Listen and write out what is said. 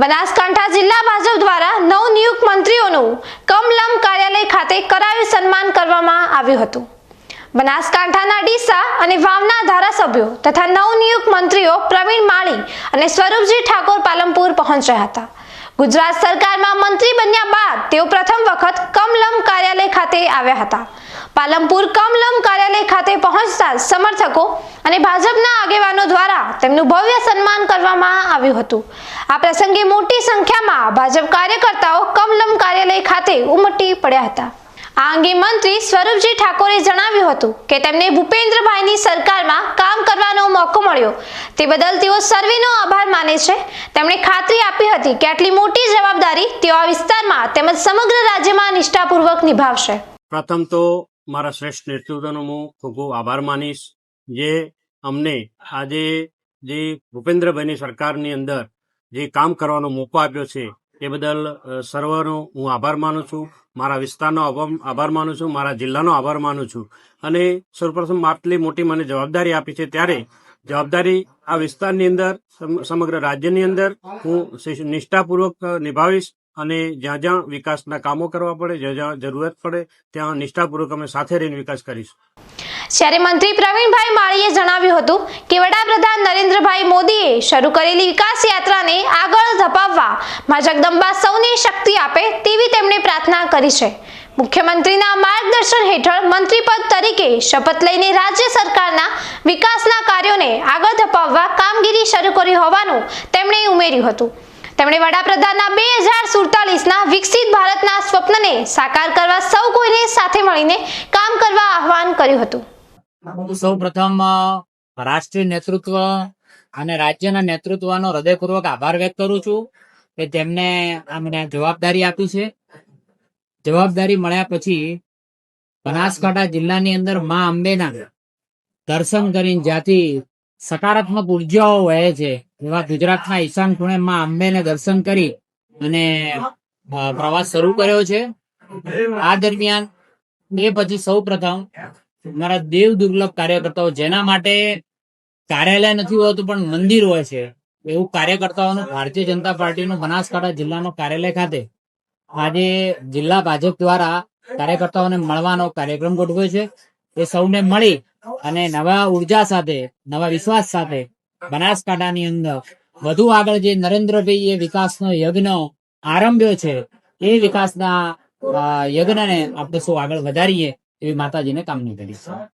બનાસકાંઠા જિલ્લા ભાજપ દ્વારા નવનિયુક્ત મંત્રીઓનું કમલમ કાર્યાલય ખાતે કરાયું સન્માન કરવામાં આવ્યું હતું. બનાસકાંઠાના ડીસા અને વાવના ધારાસભ્યો તથા નવનિયુક્ત મંત્રીઓ પ્રવીણ માળી અને સ્વરૂપજી ઠાકોર પાલમપુર પહોંચ્યા હતા. ગુજરાત સરકારમાં મંત્રી બન્યા બાદ તેઓ પ્રથમ વખત કમલમ કાર્યાલય ખાતે આવ્યા હતા. પાલમપુર કમલમ કાર્યાલય ખાતે પહોંચતા સમર્થકો અને ભાજપના આગેવાનો દ્વારા તેમનું ભવ્ય સન્માન કરવામાં આવ્યું હતું. આ પ્રસંગે મોટી સંખ્યામાં ભાજપ કાર્યકર્તાઓ કમલમ કાર્યાલય ખાતે ઉમટી પડ્યા હતા. આ અંગે મંત્રી સ્વરૂપજી ઠાકોરે જણાવ્યું હતું કે તેમને ભૂપેન્દ્રભાઈની સરકારમાં કામ કરવાનો મોકો મળ્યો. તે બદલ તેઓ સર્વેનો આભાર માને છે. તેમણે ખાતરી આપી હતી કે આટલી મોટી જવાબદારી તેઓ આ વિસ્તારમાં તેમજ સમગ્ર રાજ્યમાં નિષ્ઠાપૂર્વક નિભાવશે. પ્રથમ તો મારા શ્રેષ્ઠ નેતૃત્વનો હું ખૂબ ખૂબ આભાર માનીશ. જે અમને આજે જે ભૂપેન્દ્રભાઈની સરકારની અંદર જે કામ કરવાનો મોકો આપ્યો છે, એ બદલ સર્વનો હું આભાર માનું છું. મારા વિસ્તારનો આભાર માનું છું. મારા જિલ્લાનો આભાર માનું છું. અને સૌપ્રથમ આટલી મોટી મને જવાબદારી આપી છે ત્યારે જવાબદારી આ વિસ્તારની અંદર સમગ્ર રાજ્યની અંદર હું નિષ્ઠાપૂર્વક નિભાવીશ. અને જ્યાં જ્યાં વિકાસના કામો કરવા પડે, જ્યાં જ્યાં જરૂરત પડે, ત્યાં નિષ્ઠાપૂર્વક અમે સાથે રહીને વિકાસ કરીશું. જ્યારે મંત્રી પ્રવીણભાઈ માળીએ જણાવ્યું હતું કે વડાપ્રધાન નરેન્દ્રભાઈ મોદીએ શરૂ કરેલી વિકાસ યાત્રાને આગળ ધપાવવા મા જગદંબા સૌને શક્તિ આપે તેવી તેમણે પ્રાર્થના કરી છે. મુખ્યમંત્રીના માર્ગદર્શન હેઠળ મંત્રી પદ તરીકે શપથ લઈને રાજ્ય સરકારના વિકાસના કાર્યોને આગળ ધપાવવા કામગીરી શરૂ કરી હોવાનું તેમણે ઉમેર્યું હતું. તેમણે વડાપ્રધાનના બે હજાર સુડતાલીસના વિકસિત ભારતના સ્વપ્નને સાકાર કરવા સૌ કોઈને સાથે મળીને કામ કરવા આહવાન કર્યું હતું. સૌ પ્રથમ રાષ્ટ્રીય નેતૃત્વ અને રાજ્યના નેતૃત્વનો હૃદયપૂર્વક આભાર વ્યક્ત કરું છું કે તેમને અમને જવાબદારી આપી છે. જવાબદારી મળ્યા પછી બનાસકાંઠા જિલ્લાની અંદર મા અંબેના દર્શન કરીને જ્યાંથી સકારાત્મક ઉર્જાઓ વહે છે એવા ગુજરાતના ઈશાન ખૂણે માં અંબેને દર્શન કરી અને પ્રવાસ શરૂ કર્યો છે. આ દરમિયાન એ પછી સૌ પ્રથમ મારા દેવ દુર્લભ કાર્યકર્તાઓ, જેના માટે કાર્યાલય નથી હોતું, પણ મંદિર હોય છે, એવું કાર્યકર્તાઓનું ભારતીય જનતા પાર્ટીનું બનાસકાંઠા જિલ્લાનું કાર્યાલય ખાતે આજે જિલ્લા ભાજપ દ્વારા કાર્યકર્તાઓને મળવાનો કાર્યક્રમ ગોઠવ્યો છે. એ સૌને મળી અને નવા ઊર્જા સાથે, નવા વિશ્વાસ સાથે બનાસકાંઠાની અંદર. વધુ આગળ જે નરેન્દ્રભાઈએ વિકાસનો યજ્ઞ આરંભ્યો છે, એ વિકાસના યજ્ઞને આપણે સૌ આગળ વધારીએ એવી માતાજીને કામની કરી છે.